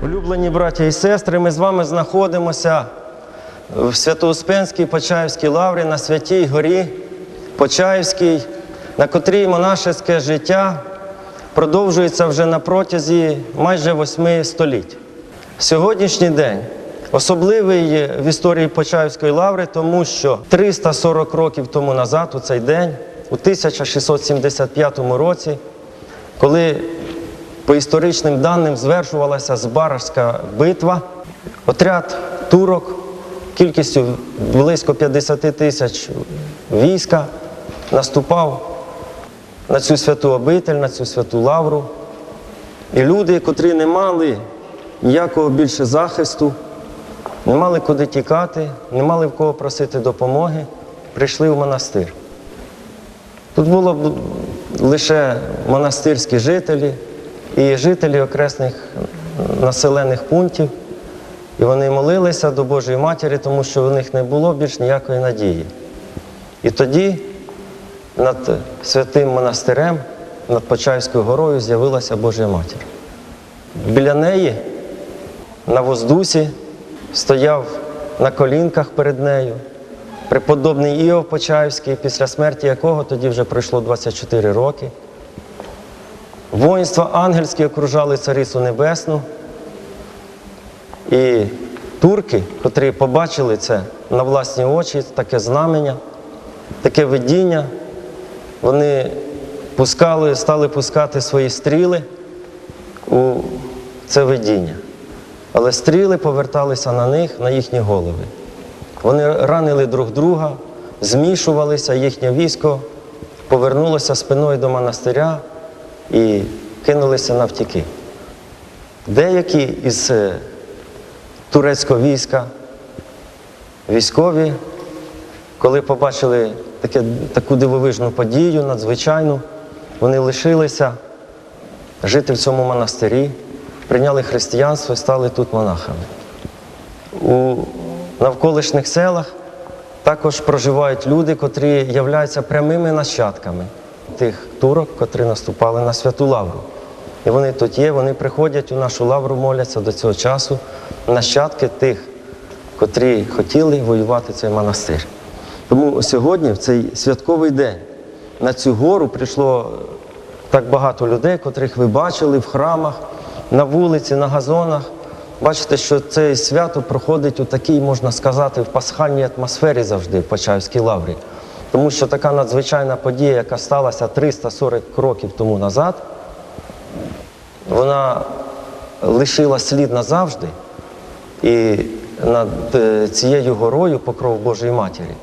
Шановні браті і сестри, ми з вами знаходимося в Свято-Успенській Почаївській лаврі на Святій Горі Почаївській, на котрій монашеське життя продовжується вже на протязі майже восьми століть. Сьогоднішній день особливий в історії Почаївської лаври, тому що 340 років тому назад, у цей день, у 1675 році, коли по історичним даним звершувалася Збаражська битва, отряд турок кількістю близько 50 тисяч війська наступав на цю святу обитель, на цю святу лавру. І люди, котрі не мали ніякого більше захисту, не мали куди тікати, не мали в кого просити допомоги, прийшли в монастир. Тут було лише монастирські жителі і жителі окресних населених пунктів. І вони молилися до Божої Матері, тому що в них не було більш ніякої надії. І тоді над святим монастирем, над Почаївською горою з'явилася Божа Матір. Біля неї на воздусі стояв на колінках перед нею преподобний Іов Почаївський, після смерті якого тоді вже пройшло 24 роки. Воїнства ангельські окружали Царицю Небесну. І турки, котрі побачили це на власні очі, таке знамення, таке видіння, вони пускали, стали пускати свої стріли у це видіння. Але стріли поверталися на них, на їхні голови. Вони ранили друг друга, змішувалися, їхнє військо повернулося спиною до монастиря і кинулися навтіки. Деякі із е, турецького війська, військові, коли побачили таке, таку дивовижну подію, надзвичайну, вони лишилися жити в цьому монастирі, прийняли християнство і стали тут монахами. У навколишніх селах також проживають люди, котрі являються прямими нащадками тих турок, котрі наступали на святу лавру. І вони тут є, вони приходять у нашу лавру, моляться до цього часу, нащадки тих, котрі хотіли воювати цей монастир. Тому сьогодні, в цей святковий день, на цю гору прийшло так багато людей, котрих ви бачили в храмах, на вулиці, на газонах. Бачите, що це свято проходить у такій, можна сказати, в пасхальній атмосфері завжди в Почаївській лаврі. Тому що така надзвичайна подія, яка сталася 340 років тому назад, вона лишила слід назавжди. І над е, цією горою покров Божої Матері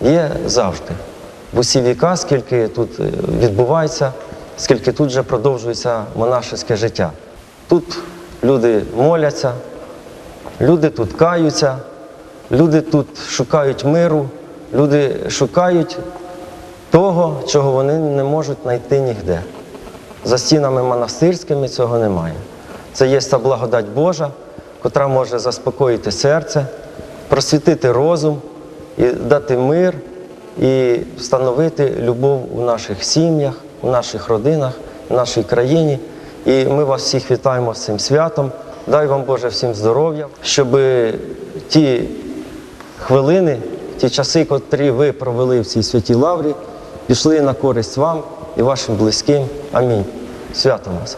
є завжди. В усі віка, скільки тут е, відбувається, скільки тут вже продовжується монашеське життя. Тут люди моляться, люди тут каються, люди тут шукають миру, люди шукають того, чого вони не можуть знайти ніде. За стінами монастирськими цього немає. Це є та благодать Божа, котра може заспокоїти серце, просвітити розум і дати мир, і встановити любов у наших сім'ях, у наших родинах, в нашій країні. І ми вас всіх вітаємо з цим святом. Дай вам Боже всім здоров'я, щоб ті хвилини, ті часи, котрі ви провели в цій святій лаврі, пішли на користь вам і вашим близьким. Амінь. Свято вас.